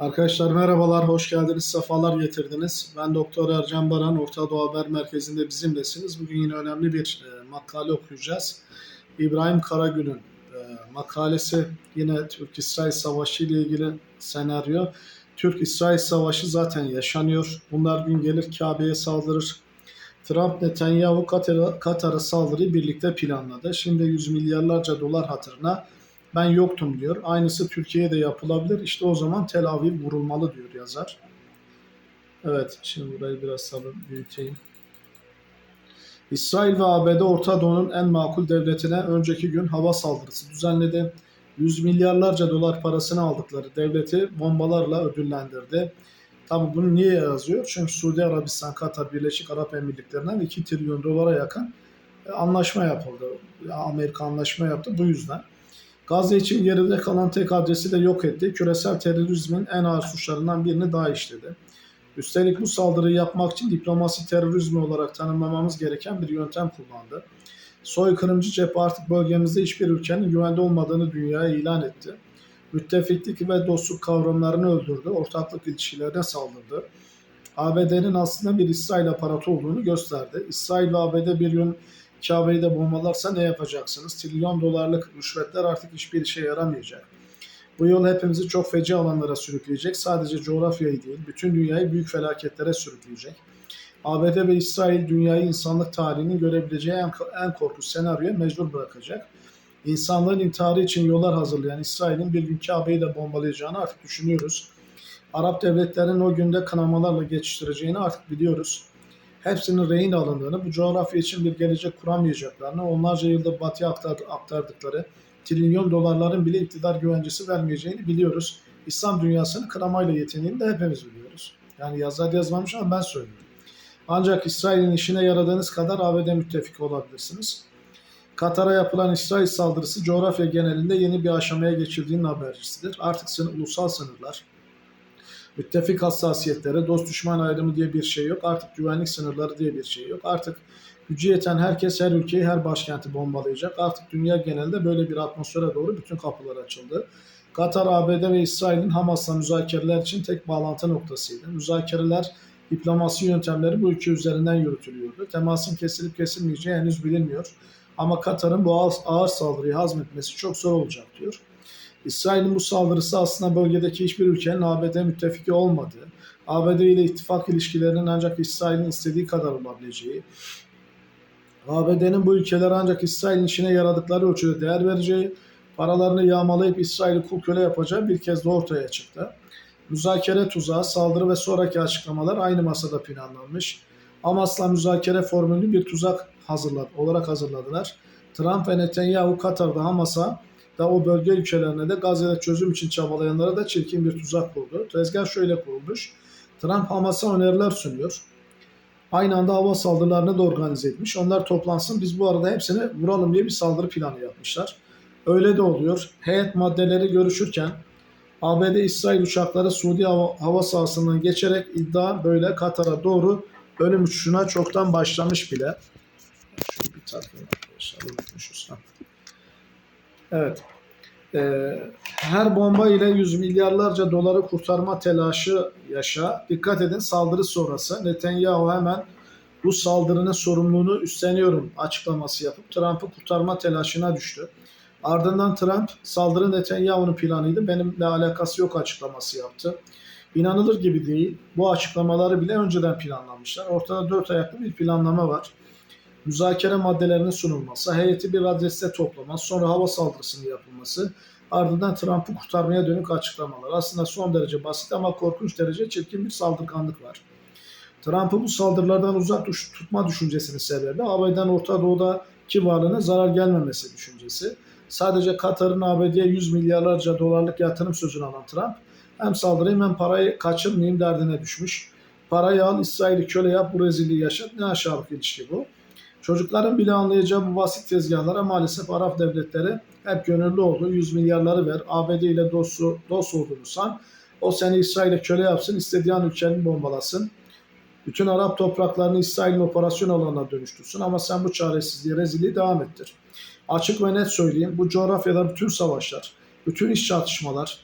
Arkadaşlar merhabalar, hoş geldiniz, sefalar getirdiniz. Ben Doktor Ercan Baran, Orta Doğu Haber Merkezi'nde bizimlesiniz. Bugün yine önemli bir e, makale okuyacağız. İbrahim Karagül'ün e, makalesi yine Türk-İsrail Savaşı ile ilgili senaryo. Türk-İsrail Savaşı zaten yaşanıyor. Bunlar gün gelir Kabe'ye saldırır. Trump, Netanyahu, Katar'a, Katar'a saldırıyı birlikte planladı. Şimdi yüz milyarlarca dolar hatırına ben yoktum diyor. Aynısı Türkiye'ye de yapılabilir. İşte o zaman Tel Aviv vurulmalı diyor yazar. Evet, şimdi burayı biraz sabır büyüteyim. İsrail ve ABD Orta Doğu'nun en makul devletine önceki gün hava saldırısı düzenledi. Yüz milyarlarca dolar parasını aldıkları devleti bombalarla ödüllendirdi. Tabi bunu niye yazıyor? Çünkü Suudi Arabistan, Katar, Birleşik Arap Emirlikleri'nden 2 trilyon dolara yakın e, anlaşma yapıldı. Amerika anlaşma yaptı bu yüzden. Gazze için geride kalan tek adresi de yok etti. Küresel terörizmin en ağır suçlarından birini daha işledi. Üstelik bu saldırıyı yapmak için diplomasi terörizmi olarak tanımlamamız gereken bir yöntem kullandı. Soykırımcı cephe artık bölgemizde hiçbir ülkenin güvende olmadığını dünyaya ilan etti. Müttefiklik ve dostluk kavramlarını öldürdü, ortaklık ilişkilerine saldırdı. ABD'nin aslında bir İsrail aparatı olduğunu gösterdi. İsrail ve ABD bir gün Kabe'yi de bombalarsa ne yapacaksınız? Trilyon dolarlık rüşvetler artık hiçbir işe yaramayacak. Bu yol hepimizi çok feci alanlara sürükleyecek. Sadece coğrafyayı değil, bütün dünyayı büyük felaketlere sürükleyecek. ABD ve İsrail dünyayı insanlık tarihinin görebileceği en, en korkunç senaryoya mecbur bırakacak. İnsanlığın intiharı için yollar hazırlayan İsrail'in bir gün Kabe'yi de bombalayacağını artık düşünüyoruz. Arap devletlerinin o günde kınamalarla geçiştireceğini artık biliyoruz hepsinin rehin alındığını, bu coğrafya için bir gelecek kuramayacaklarını, onlarca yılda batıya aktardıkları trilyon dolarların bile iktidar güvencesi vermeyeceğini biliyoruz. İslam dünyasını kınamayla yetindiğini de hepimiz biliyoruz. Yani yazar yazmamış ama ben söylüyorum. Ancak İsrail'in işine yaradığınız kadar ABD müttefiki olabilirsiniz. Katar'a yapılan İsrail saldırısı coğrafya genelinde yeni bir aşamaya geçildiğinin habercisidir. Artık ulusal sınırlar, Müttefik hassasiyetlere, dost düşman ayrımı diye bir şey yok. Artık güvenlik sınırları diye bir şey yok. Artık gücü yeten herkes her ülkeyi, her başkenti bombalayacak. Artık dünya genelinde böyle bir atmosfere doğru bütün kapılar açıldı. Katar, ABD ve İsrail'in Hamas'la müzakereler için tek bağlantı noktasıydı. Müzakereler diplomasi yöntemleri bu ülke üzerinden yürütülüyordu. Temasın kesilip kesilmeyeceği henüz bilinmiyor. Ama Katar'ın bu ağır saldırıyı hazmetmesi çok zor olacak diyor. İsrail'in bu saldırısı aslında bölgedeki hiçbir ülkenin ABD müttefiki olmadığı, ABD ile ittifak ilişkilerinin ancak İsrail'in istediği kadar olabileceği, ABD'nin bu ülkelere ancak İsrail'in işine yaradıkları ölçüde değer vereceği, paralarını yağmalayıp İsrail'i kul köle yapacağı bir kez de ortaya çıktı. Müzakere tuzağı, saldırı ve sonraki açıklamalar aynı masada planlanmış. Hamas'la müzakere formülü bir tuzak hazırladı, olarak hazırladılar. Trump ve Netanyahu Katar'da Hamas'a da o bölge ülkelerine de Gazze'de çözüm için çabalayanlara da çirkin bir tuzak kurdu. Tezgah şöyle kurulmuş. Trump Hamas'a öneriler sunuyor. Aynı anda hava saldırılarını da organize etmiş. Onlar toplansın biz bu arada hepsini vuralım diye bir saldırı planı yapmışlar. Öyle de oluyor. Heyet maddeleri görüşürken ABD İsrail uçakları Suudi hava, hava sahasından geçerek iddia böyle Katar'a doğru ölüm uçuşuna çoktan başlamış bile. Şöyle bir takayım arkadaşlar unutmuşuz. Evet. Ee, her bomba ile yüz milyarlarca doları kurtarma telaşı yaşa. Dikkat edin saldırı sonrası Netanyahu hemen bu saldırının sorumluluğunu üstleniyorum açıklaması yapıp Trump'ı kurtarma telaşına düştü. Ardından Trump saldırı Netanyahu'nun planıydı. Benimle alakası yok açıklaması yaptı. İnanılır gibi değil. Bu açıklamaları bile önceden planlamışlar. Ortada dört ayaklı bir planlama var müzakere maddelerinin sunulması, heyeti bir adreste toplaması, sonra hava saldırısının yapılması, ardından Trump'ı kurtarmaya dönük açıklamalar. Aslında son derece basit ama korkunç derece çirkin bir saldırganlık var. Trump'ı bu saldırılardan uzak tutma düşüncesinin sebebi ABD'den Orta Doğu'daki varlığına zarar gelmemesi düşüncesi. Sadece Katar'ın ABD'ye 100 milyarlarca dolarlık yatırım sözünü alan Trump hem saldırayım hem parayı kaçırmayayım derdine düşmüş. Parayı al, İsrail'i köle yap, bu rezilliği yaşat. Ne aşağılık ilişki bu. Çocukların bile anlayacağı bu basit tezgahlara maalesef Arap devletleri hep gönüllü oldu. 100 milyarları ver, ABD ile dost, dost olduğunu san. O seni İsrail'e köle yapsın, istediğin ülkenin bombalasın. Bütün Arap topraklarını İsrail'in operasyon alanına dönüştürsün ama sen bu çaresizliği, rezilliği devam ettir. Açık ve net söyleyeyim, bu coğrafyada bütün savaşlar, bütün iş çatışmalar,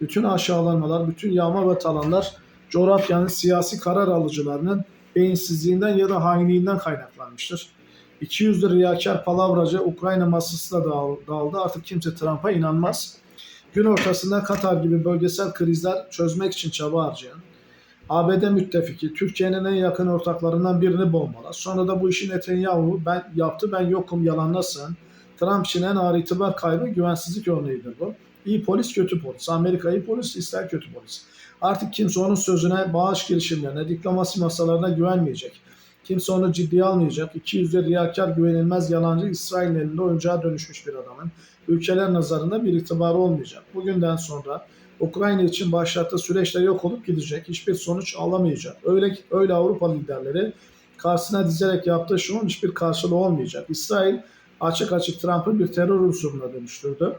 bütün aşağılanmalar, bütün yağma ve talanlar coğrafyanın siyasi karar alıcılarının beyinsizliğinden ya da hainliğinden kaynaklanmıştır. 200 riyakar palavracı Ukrayna masasına dağıl- dağıldı. Artık kimse Trump'a inanmaz. Gün ortasında Katar gibi bölgesel krizler çözmek için çaba harcayan, ABD müttefiki, Türkiye'nin en yakın ortaklarından birini bombala. Sonra da bu işi Netanyahu ben yaptı ben yokum yalanına sığın. Trump için en ağır itibar kaybı güvensizlik örneğidir bu. İyi polis kötü polis. Amerika iyi polis ister kötü polis. Artık kimse onun sözüne, bağış girişimlerine, diplomasi masalarına güvenmeyecek. Kimse onu ciddiye almayacak. 200 riyakar güvenilmez yalancı İsrail'in elinde oyuncağa dönüşmüş bir adamın. Ülkeler nazarında bir itibarı olmayacak. Bugünden sonra Ukrayna için başlattığı süreçte yok olup gidecek. Hiçbir sonuç alamayacak. Öyle öyle Avrupa liderleri karşısına dizerek yaptığı şunun hiçbir karşılığı olmayacak. İsrail açık açık Trump'ı bir terör unsuruna dönüştürdü.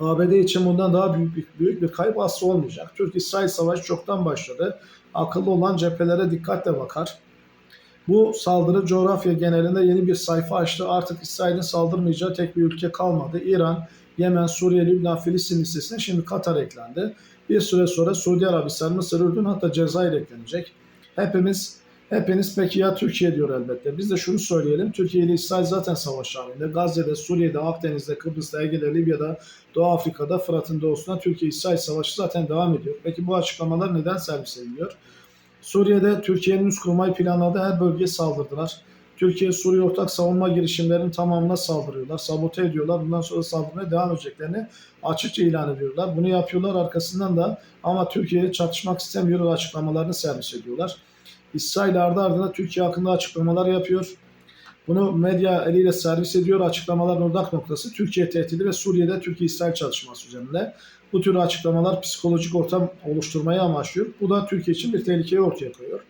ABD için bundan daha büyük bir, büyük bir kayıp aslı olmayacak. Türk-İsrail savaşı çoktan başladı. Akıllı olan cephelere dikkatle bakar. Bu saldırı coğrafya genelinde yeni bir sayfa açtı. Artık İsrail'in saldırmayacağı tek bir ülke kalmadı. İran, Yemen, Suriye, Lübnan, Filistin listesine şimdi Katar eklendi. Bir süre sonra Suudi Arabistan, Mısır, Ürdün hatta Cezayir eklenecek. Hepimiz Hepiniz peki ya Türkiye diyor elbette. Biz de şunu söyleyelim. Türkiye ile İsrail zaten savaş halinde. Gazze'de, Suriye'de, Akdeniz'de, Kıbrıs'ta, Ege'de, Libya'da, Doğu Afrika'da, Fırat'ın doğusunda Türkiye-İsrail savaşı zaten devam ediyor. Peki bu açıklamalar neden servis ediliyor? Suriye'de Türkiye'nin üst kurmay planladığı her bölgeye saldırdılar. Türkiye Suriye ortak savunma girişimlerinin tamamına saldırıyorlar, sabote ediyorlar. Bundan sonra saldırmaya devam edeceklerini açıkça ilan ediyorlar. Bunu yapıyorlar arkasından da ama Türkiye'ye çatışmak istemiyor açıklamalarını servis ediyorlar. İsrail ardı ardına Türkiye hakkında açıklamalar yapıyor. Bunu medya eliyle servis ediyor. Açıklamaların odak noktası Türkiye tehdidi ve Suriye'de Türkiye-İsrail çatışması üzerinde. Bu tür açıklamalar psikolojik ortam oluşturmayı amaçlıyor. Bu da Türkiye için bir tehlikeyi ortaya koyuyor.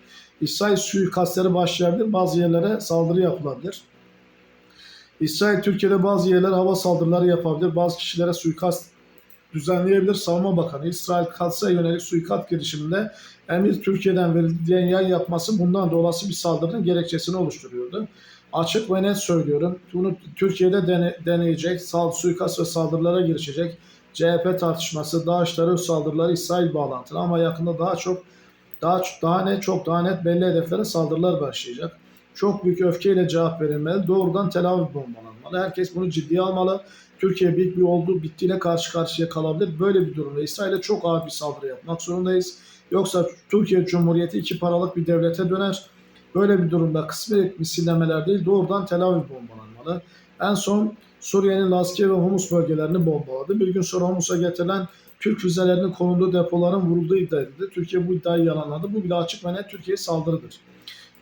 İsrail suikastları başlayabilir, bazı yerlere saldırı yapılabilir. İsrail Türkiye'de bazı yerlere hava saldırıları yapabilir, bazı kişilere suikast düzenleyebilir. Savunma Bakanı İsrail Kads'a yönelik suikast girişiminde emir Türkiye'den verildi diyen yay yapması bundan da olası bir saldırının gerekçesini oluşturuyordu. Açık ve net söylüyorum. Bunu Türkiye'de dene, deneyecek, suikast ve saldırılara girişecek. CHP tartışması, DAEŞ terör saldırıları İsrail bağlantılı ama yakında daha çok daha daha net çok daha net belli hedeflere saldırılar başlayacak. Çok büyük öfkeyle cevap verilmeli. Doğrudan Tel Aviv bombalanmalı. Herkes bunu ciddiye almalı. Türkiye büyük bir olduğu bittiğiyle karşı karşıya kalabilir. Böyle bir durumda İsrail'e çok ağır bir saldırı yapmak zorundayız. Yoksa Türkiye Cumhuriyeti iki paralık bir devlete döner. Böyle bir durumda kısmi misillemeler değil doğrudan Tel Aviv bombalanmalı. En son Suriye'nin Laskiye ve Humus bölgelerini bombaladı. Bir gün sonra Humus'a getirilen Türk füzelerinin konulduğu depoların vurulduğu iddia edildi. Türkiye bu iddiayı yalanladı. Bu bile açık ve net Türkiye saldırıdır.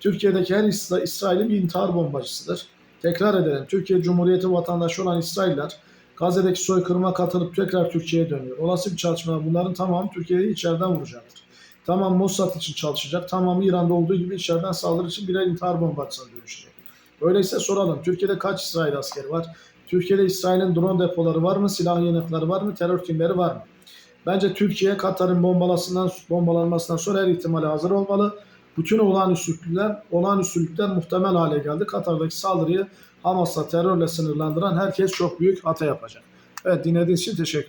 Türkiye'deki her İsra- İsrail'in bir intihar bombacısıdır. Tekrar edelim. Türkiye Cumhuriyeti vatandaşı olan İsrailler Gazze'deki soykırıma katılıp tekrar Türkiye'ye dönüyor. Olası bir çalışma bunların tamamı Türkiye'yi içeriden vuracaktır. Tamam Mossad için çalışacak. Tamam İran'da olduğu gibi içeriden saldırı için birer intihar bombacısına dönüşecek. Öyleyse soralım. Türkiye'de kaç İsrail askeri var? Türkiye'de İsrail'in drone depoları var mı? Silah yanıkları var mı? Terör timleri var mı? Bence Türkiye Katar'ın bombalasından, bombalanmasından sonra her ihtimale hazır olmalı. Bütün olağanüstülükler, olağanüstülükler muhtemel hale geldi. Katar'daki saldırıyı Hamas'la terörle sınırlandıran herkes çok büyük hata yapacak. Evet dinlediğiniz için teşekkür.